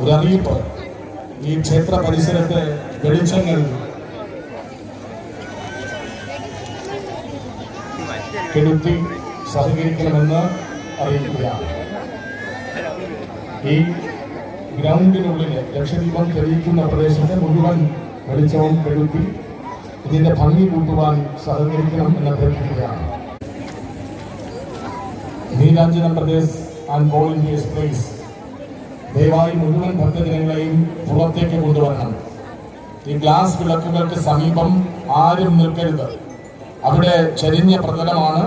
ഒരു അറിയിപ്പ് ഈ ക്ഷേത്ര പരിസരത്തെ വെളിച്ചങ്ങൾ. കെടുത്തി സഹകരിക്കണമെന്ന് അറിയിക്കുകയാണ് ഈ ഗ്രൗണ്ടിനുള്ളിൽ ലക്ഷദീപം തെളിയിക്കുന്ന പ്രദേശത്തെ മുഴുവൻ വെളിച്ചവും കെടുത്തി ഇതിന്റെ ഭംഗി കൂട്ടുവാൻ സഹകരിക്കണം എന്ന് അഭ്യർത്ഥിക്കുകയാണ്. നീലാഞ്ജനം പ്രദേശ് ആൻഡ് വോളണ്ടിയേഴ്സ് പ്ലേസ് ദയവായി മുഴുവൻ ഭക്തജനങ്ങളെയും പുറത്തേക്ക് കൊണ്ടുവരണം. ഈ ഗ്ലാസ് വിളക്കുകൾക്ക് സമീപം ആരും നിൽക്കരുത്. അവിടെ ചരിഞ്ഞ പ്രതലമാണ്.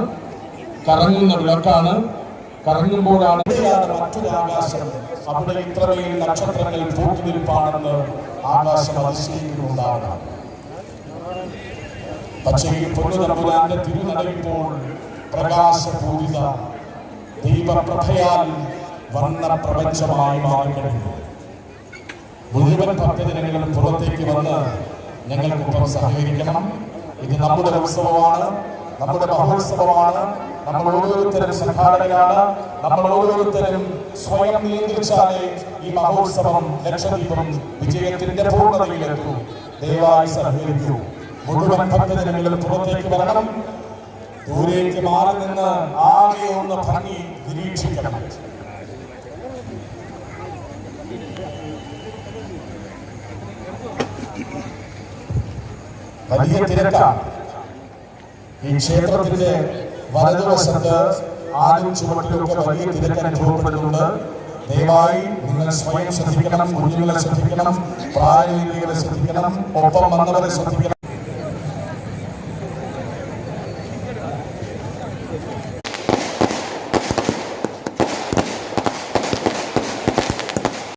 കറങ്ങുന്ന വിളക്കാണ്. കറങ്ങുമ്പോഴാണ് ആകാശം. അവിടെ ഇത്രമേൽ നക്ഷത്രങ്ങളിൽ പൂത്തുനിൽപ്പാണെന്ന് ആകാശം അതിശയിക്കുന്നുണ്ടാവണം പക്ഷേ ഈ പൊന്നുതമ്പുരാന്റെ തിരുനടയിപ്പോൾ പ്രകാശപൂരിത ദൈവപ്രഭയാൽ വർണ പ്രപഞ്ചമായി മാറിക്കഴിഞ്ഞു. മുഴുവൻ ഭക്തജനങ്ങളും പുറത്തേക്ക് വന്ന് ഞങ്ങൾക്കൊപ്പം സഹകരിക്കണം. ഇത് നമ്മുടെ ഉത്സവമാണ് നമ്മുടെ മഹോത്സവമാണ് നമ്മൾ ഓരോരുത്തരും സംഘാടകരാണ് നമ്മൾ ഓരോരുത്തരും സ്വയം നിയന്ത്രിച്ചാലേ ഈ മഹോത്സവം ലക്ഷദ്വീപം വിജയത്തിന്റെ പൂർണതയിലെത്തൂ. ദയവായി സഹകരിക്കൂ. മുഴുവൻ ഭക്തജനങ്ങളും പുറത്തേക്ക് വരണം. ദൂരേക്ക് മാറി നിന്ന് ആകെ ഒന്ന് ഭംഗി നിരീക്ഷിക്കണം. വലിയ തിരക്കാണ് ഈ ക്ഷേത്രത്തിന്റെ വലതുവശത്ത് ആദ്യം ചുമട്ടിലൊക്കെ വലിയ തിരക്ക് അനുഭവപ്പെടുന്നുണ്ട്. ദയവായി നിങ്ങൾ സ്വയം ശ്രദ്ധിക്കണം കുഞ്ഞുങ്ങളെ ശ്രദ്ധിക്കണം പ്രായവീതികളെ ശ്രദ്ധിക്കണം ഒപ്പം വന്നവരെ ശ്രദ്ധിക്കണം.